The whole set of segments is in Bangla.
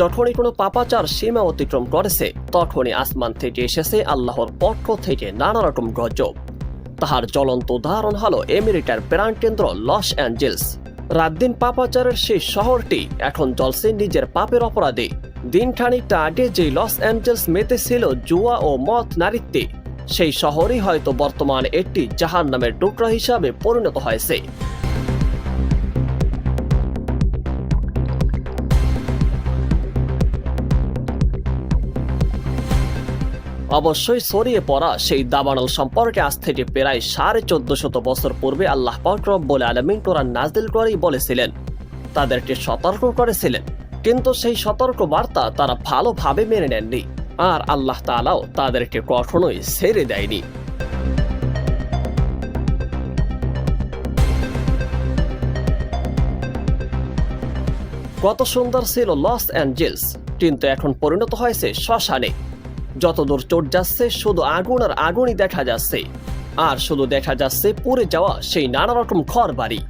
যখনই কোনো পাপাচার সীমা অতিক্রম করেছে। তখনই আসমান থেকে এসেছে আল্লাহর পক্ষ থেকে নানা রকম গজব তাহার জ্বলন্ত উদাহরণ হলো আমেরিকার প্রাণকেন্দ্র লস অ্যাঞ্জেলস। রাত দিন পাপাচারের সেই শহরটি এখন জ্বলছে নিজের পাপের অপরাধে। দিন খানিকটা আগে যে লস অ্যাঞ্জেলস মেতে ছিল জুয়া ও মত নারীত্বে, সেই শহরই হয়তো বর্তমান একটি জাহান নামের টুকরা হিসাবে পরিণত হয়েছে। অবশ্যই ছড়িয়ে পড়া সেই দাবানল সম্পর্কে আজ থেকে প্রায় সাড়ে চোদ্দ শত বছর পূর্বে আল্লাহ পাক রব্বুল আলমিন কোরআন নাজিল করেই বলেছিলেন। তাদেরকে সতর্ক করেছিলেন। কিন্তু সেই সতর্ক বার্তা তারা ভালোভাবে মেনে নেননি। আর আল্লাহ তাআলাও তাদেরকে কখনোই ছেড়ে দেয়নি। কত সুন্দর ছিল লস অ্যাঞ্জেলস, কিন্তু এখন পরিণত হয়েছে শ্মশানে। যতদূর চোট যাচ্ছে, শুধু আগুন আর আগুনই দেখা যাচ্ছে। আর শুধু দেখা যাচ্ছে পুড়ে যাওয়া সেই নানা রকম ঘর বাড়ি।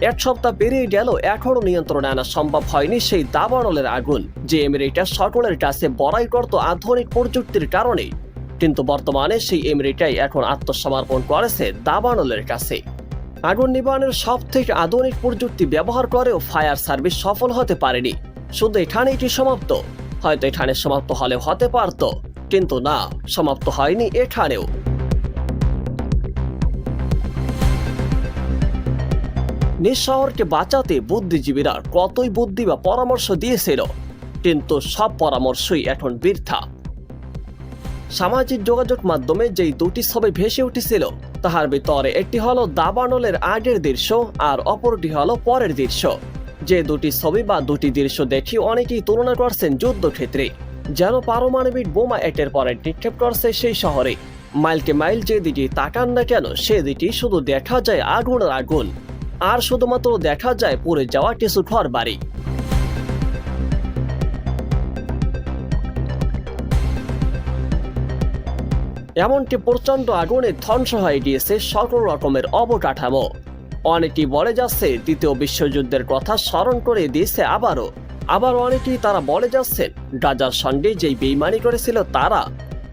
এক সপ্তাহ পেরিয়ে গেল এখনও নিয়ন্ত্রণে আনা সম্ভব হয়নি সেই দাবানলের আগুন। যে এমিরেটা সকলের কাছে বড়াই করত আধুনিক প্রযুক্তির কারণে। কিন্তু বর্তমানে সেই এমিরেটাই এখন আত্মসমর্পণ করেছে দাবানলের কাছে। আগুন নিবারণের সব থেকে আধুনিক প্রযুক্তি ব্যবহার করেও ফায়ার সার্ভিস সফল হতে পারেনি। শুধু এখানেই কি সমাপ্ত? হয়তো এখানে সমাপ্ত হলেও হতে পারত, কিন্তু না, সমাপ্ত হয়নি এখানেও। নিজ শহরকে বাঁচাতে বুদ্ধিজীবীরা কতই বুদ্ধি বা পরামর্শ দিয়েছিল, কিন্তু সব পরামর্শই এখন বৃথা। সামাজিক যোগাযোগ মাধ্যমে যেই দুটি ছবি ভেসে উঠেছিল, তাহার ভিতরে একটি হলো দাবানলের আগের দৃশ্য আর অপরটি হলো পরের দৃশ্য। যে দুটি ছবি বা দুটি দৃশ্য দেখি অনেকেই তুলনা করছেন যুদ্ধক্ষেত্রে, যেন পারমাণবিক বোমা একের পরে নিক্ষেপ করছে সেই শহরে। মাইলকে মাইল যে দিকে তাকান না কেন সেদিকে শুধু দেখা যায় আগুন আর আগুন। আর শুধুমাত্র দেখা যায় পুড়ে যাওয়া কিছু ঘর বাড়ি এমনকি প্রচণ্ড আগুনে ধ্বংস হয়ে গিয়েছে সকল রকমের অবকাঠামো। অনেকেই বলে যাচ্ছে, দ্বিতীয় বিশ্বযুদ্ধের কথা স্মরণ করে দিয়েছে আবারও। আবার অনেকেই তারা বলে যাচ্ছেন গাজার সঙ্গে যেই বেইমানি করেছিল তারা,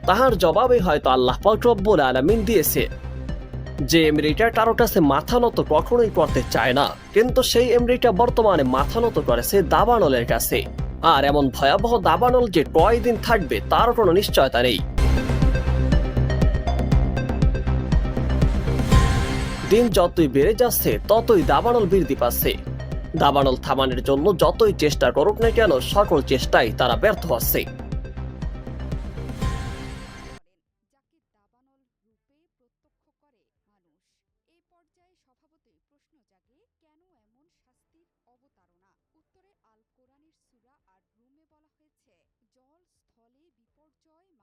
তাহার জবাবে হয়তো আল্লাহ ফকরব্বুল আলমিন দিয়েছে। যে এমরিটা কারও কাছে মাথা নত কখনোই করতে চায় না, কিন্তু সেই এমরিটা বর্তমানে মাথা নত করেছে দাবানলের কাছে। আর এমন ভয়াবহ দাবানল যে কয়দিন থাকবে তার কোনো নিশ্চয়তা নেই। দিন যতই বেড়ে যাচ্ছে, ততই দাবানল বৃদ্ধি পাচ্ছে। দাবানল থামানোর জন্য যতই চেষ্টা করুক না কেন, সকল চেষ্টাই তারা ব্যর্থ হচ্ছে।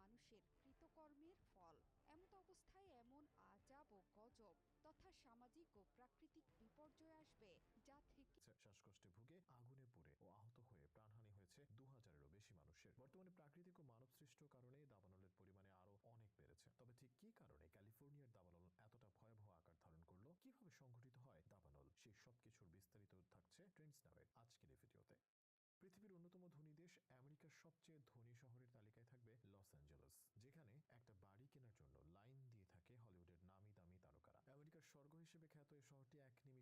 মানুষের কৃতকর্মের ফল এমত অবস্থায় এমন আজাব ও গজব তথা সামাজিক ও প্রাকৃতিক বিপর্যয় আসবে, যা থেকে শ্বাসকষ্টে ভুগে, আগুনে পুড়ে ও আহত হয়ে প্রাণহানি হয়েছে দু হাজারেরও বেশি মানুষের। বর্তমানে প্রাকৃতিক ও মানবসৃষ্ট কারণে দাবানলের পরিমাণে আরও অনেক বেড়েছে। তবে ঠিক কী কারণে ক্যালিফোর্নিয়ার দাবানল এতটা ভয়াবহ আকার ধারণ করল? কীভাবে সংঘটিত হয় দাবানল? সেই সবকিছুর বিস্তারিত থাকছে ট্রেন্ডস নামের আজকের এই ভিডিওতে। পৃথিবীর অন্যতম ধনী দেশ আমেরিকার সবচেয়ে ধনী শহরের তালিকায় থাকবে লস অ্যাঞ্জেলেস যেখানে একটা বাড়ি কেনার জন্য লাইন দিয়ে থাকে হলিউডের নামি দামি তারকারা আমেরিকার স্বর্গ হিসেবে খ্যাত এই শহরটি এক নিমিষে